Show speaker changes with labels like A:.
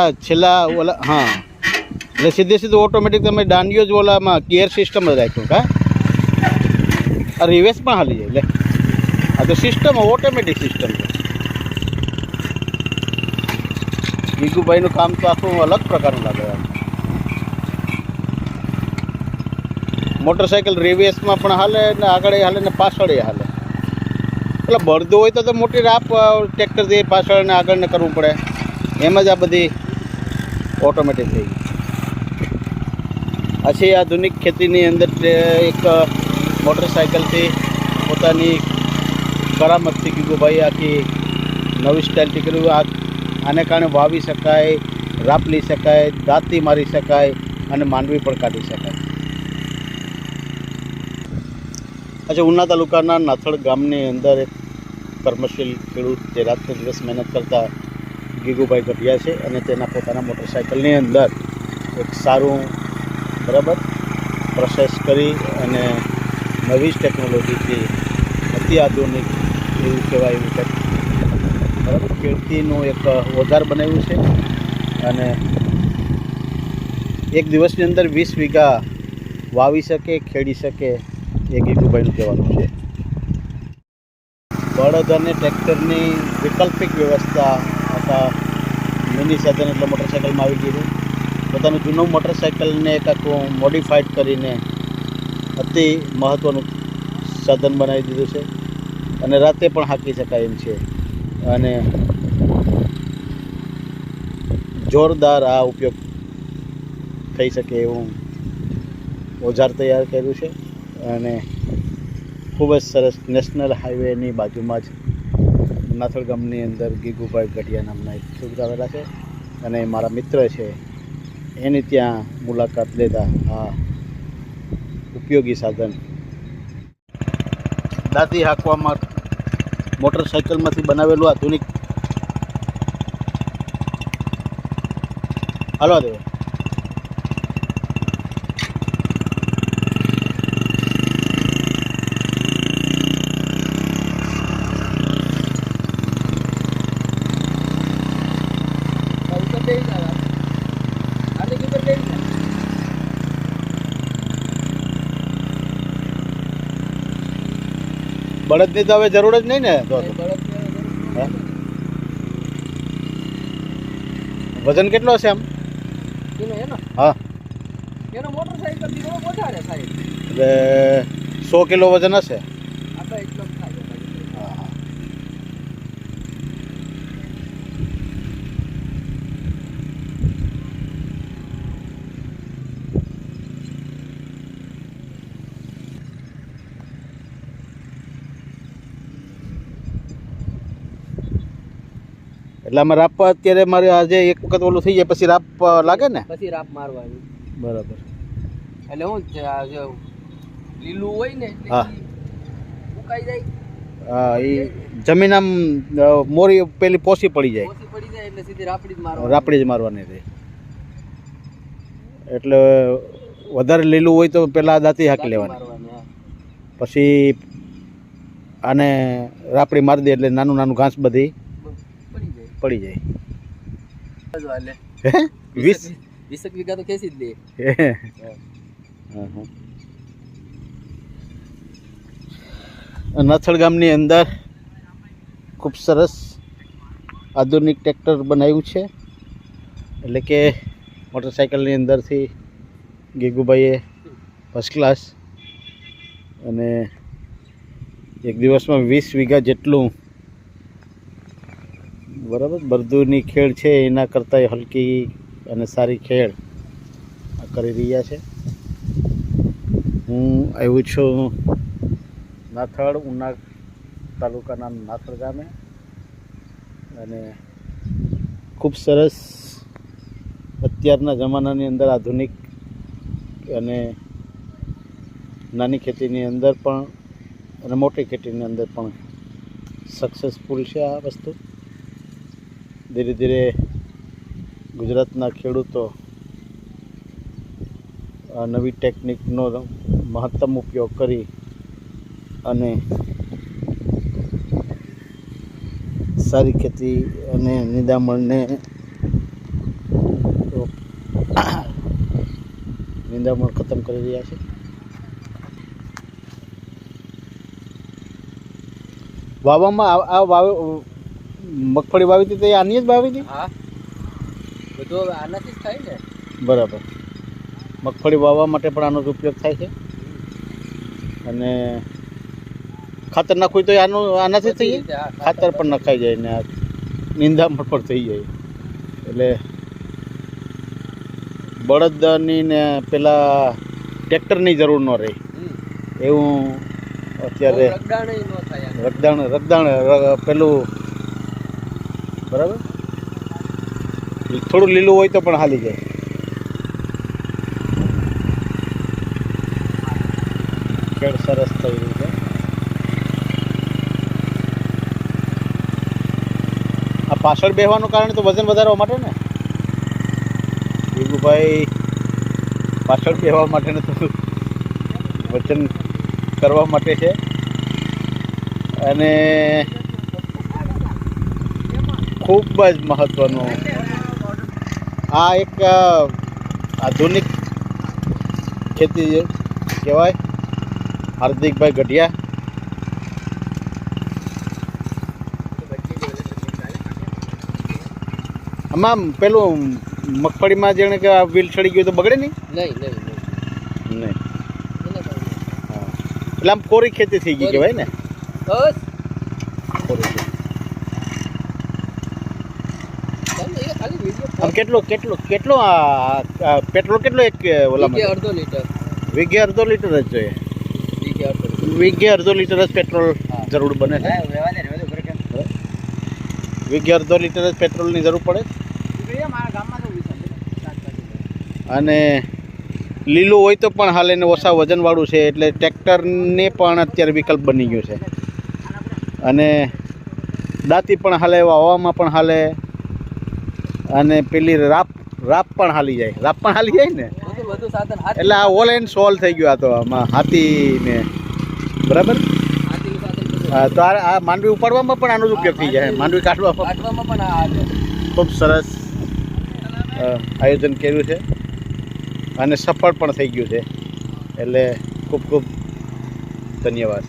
A: આ છેલ્લા ઓલા, હા. એટલે સીધે સીધું ઓટોમેટિક તમે દાંડીઓ જ ઓલામાં ગિયર સિસ્ટમ જ રાખ્યું કા રિવેસ પણ હાલી જાય, લે. આ તો સિસ્ટમ ઓટોમેટિક સિસ્ટમ છે. ગીગુભાઈનું કામ તો આખું અલગ પ્રકારનું લાગે મોટરસાઇકલ રિવેસમાં પણ હાલે ને આગળ હાલે ને પાછળ હાલે. એટલે બળદો હોય તો મોટી રાપ ટ્રેક્ટરથી પાછળ ને આગળ ને કરવું પડે. એમ જ આ બધી ઓટોમેટિક થઈ ગઈ. પછી આધુનિક ખેતીની અંદર એક મોટરસાઇકલથી પોતાની કરામતથી કીધું, ભાઈ, આખી નવી સ્ટાઇલથી કર્યું. આ, આને કારણે વાવી શકાય રાપલી શકાય, દાંતી મારી શકાય અને માંડવી પણ કાઢી શકાય. અચ્છા ઉના તાલુકાના નાથડ ગામની અંદર એક કર્મશીલ ખેડૂત જે રાત્રે દિવસ મહેનત કરતા ગીગુભાઈ ગઢિયા છે અને તેના પોતાના મોટરસાઇકલની અંદર એક સારું, બરાબર પ્રોસેસ કરી અને નવી જ ટેકનોલોજીથી આધુનિક એવું કહેવાય એવું બરાબર ખેડતીનું એક ઓજાર બનાવ્યું છે અને એક દિવસની અંદર વીસ વીઘા વાવી શકે, ખેડી શકે એ ગીગુભાઈનું કહેવાનું છે. બળદ ટ્રેક્ટરની વૈકલ્પિક વ્યવસ્થા આખા મિની સાધન એટલે મોટરસાઇકલમાં આવી ગયું પોતાનું જૂનું મોટરસાઇકલને એક આખું મોડિફાઈડ કરીને અતિ મહત્ત્વનું સાધન બનાવી દીધું છે. અને રાતે પણ હાંકી શકાય એમ છે. અને જોરદાર આ ઉપયોગ થઈ શકે એવું ઓજાર તૈયાર કર્યું છે. અને ખૂબ જ સરસ નેશનલ હાઈવેની બાજુમાં જ નાથડ ગામની અંદર ગીગુભાઈ ગઢિયા નામના એક છોકરા આવેલા છે અને મારા મિત્ર છે. એની ત્યાં મુલાકાત લેતા આ ઉપયોગી સાધન. દાંતી હાંકવામાં મોટરસાઇકલમાંથી બનાવેલું આધુનિક. હાલો દેવે બળદની તો હવે જરૂર જ નહીં ને? વજન કેટલો હશે આમ? હા. એટલે સો કિલો વજન હશે
B: આપણે એટલો જ થાય
A: હા હા એટલે આમાં રાપ અત્યારે મારે આજે એક વખત ઓલું થઈ જાય પછી રાપ લાગે ને?
B: પછી રાપ મારવાની.
A: બરાબર.
B: એટલે હું લીલું હોય ને
A: હા.
B: ઉકાઈ જાય.
A: હા એ જમીન આમ મોરી પેલી પોસી પડી જાય.
B: પડી જાય એટલે સીધી રાપડી જ મારવાની.
A: રાપડી જ મારવાની રહે. એટલે વધારે લીલું હોય તો પહેલાં દાંતી હાકી લેવાની. પછી આને રાપડી મારી દે એટલે નાનું નાનું ઘાસ બધી
B: પડી જાય.
A: વીસ?
B: વીઘા તો ખેંચી જ લે
A: હે. હા, હા. નથળ ગામની અંદર ખૂબ સરસ આધુનિક ટ્રેક્ટર બનાવ્યું છે. એટલે કે મોટરસાઇકલની અંદરથી ગીગુભાઈએ ફર્સ્ટ ક્લાસ અને એક દિવસમાં વીસ વીઘા જેટલું બરાબર? બરદુની ખેડ છે, એના કરતાં હલકી અને સારી ખેડ કરી રહ્યા છે. હું આવ્યો છું નાથડ ઉના તાલુકાના નાથડ ગામે. અને ખૂબ સરસ અત્યારના જમાનાની અંદર આધુનિક અને નાની ખેતીની અંદર પણ અને મોટી ખેતીની અંદર પણ સક્સેસફુલ છે આ વસ્તુ. ધીરે ધીરે ગુજરાતના ખેડૂતો આ નવી ટેકનિકનો મહત્તમ ઉપયોગ કરી અને સારી ખેતી અને નિંદામણને નિંદામણ ખતમ કરી રહ્યા છે. વાવવામાં આ વાવ મગફળી વાવી હતી તો આની જ વાવી હતી?
B: હા. બધું આનાથી જ થાય ને.
A: બરાબર. મગફળી વાવવા માટે પણ આનો ઉપયોગ થાય છે? અને ખાતર નાખવું તો આનું આનાથી થઈ જાય? ખાતર પણ નખાઈ જાય ને આ નિંદામણ પણ થઈ જાય. એટલે બળદની ને પેલા ટ્રેક્ટરની જરૂર ન રહે. એવું અત્યારે. રગદાણ રગદાણ પેલું બરાબર? થોડું લીલું હોય તો પણ હાલી જાય. ખેડ સરસ થઈ રહ્યું છે. આ પાછળ બેહવાનું કારણ તો વજન વધારવા માટે ને? ભીગુભાઈ પાછળ બેહવા માટે ને થોડું વજન કરવા માટે છે. અને ખૂબ જ મહત્ત્વનું આ એક આધુનિક ખેતી કહેવાય હાર્દિકભાઈ ગઢિયા. આમાં પેલું મગફળીમાં જેણે કે આ વીલ ચડી ગયું તો બગડે નહીં?
B: નહીં નહીં નહીં.
A: એટલે આમ કોરી ખેતી થઈ ગઈ કહેવાય ને?
B: બસ
A: કોરી ખેતી.
B: ચાલો, એ ખાલી વીડિયો
A: આમ કેટલો કેટલો કેટલો પેટ્રોલ કેટલો એક
B: ઓલા
A: ઓલામાં
B: અડધો લીટર.
A: વીઘે અડધો લીટર જ જોઈએ.
B: વીઘે અડધો લીટર.
A: જ પેટ્રોલ જરૂર બને છે. વીઘે અડધો લીટર જ પેટ્રોલની જરૂર પડે. અને લીલું હોય તો પણ હાલ એને ઓછા વજનવાળું છે એટલે ટ્રેક્ટરને પણ અત્યારે વિકલ્પ બની ગયો છે. અને દાંતી પણ હાલે વાવામાં પણ હાલે. અને પેલી રાપ રાપ પણ હાલી જાય. રાપ પણ હાલી જાય ને? એટલે આ ઓલ એન્ડ સોલ થઈ ગયું આ તો આમાં હાથીને. બરાબર? તો આ માંડવી ઉપાડવામાં પણ આનો જ ઉપયોગ થઈ જાય માંડવી કાઢવામાં
B: કાઢવામાં પણ
A: ખૂબ સરસ આયોજન કર્યું છે. અને સફળ પણ થઈ ગયું છે. એટલે ખૂબ ખૂબ ધન્યવાદ.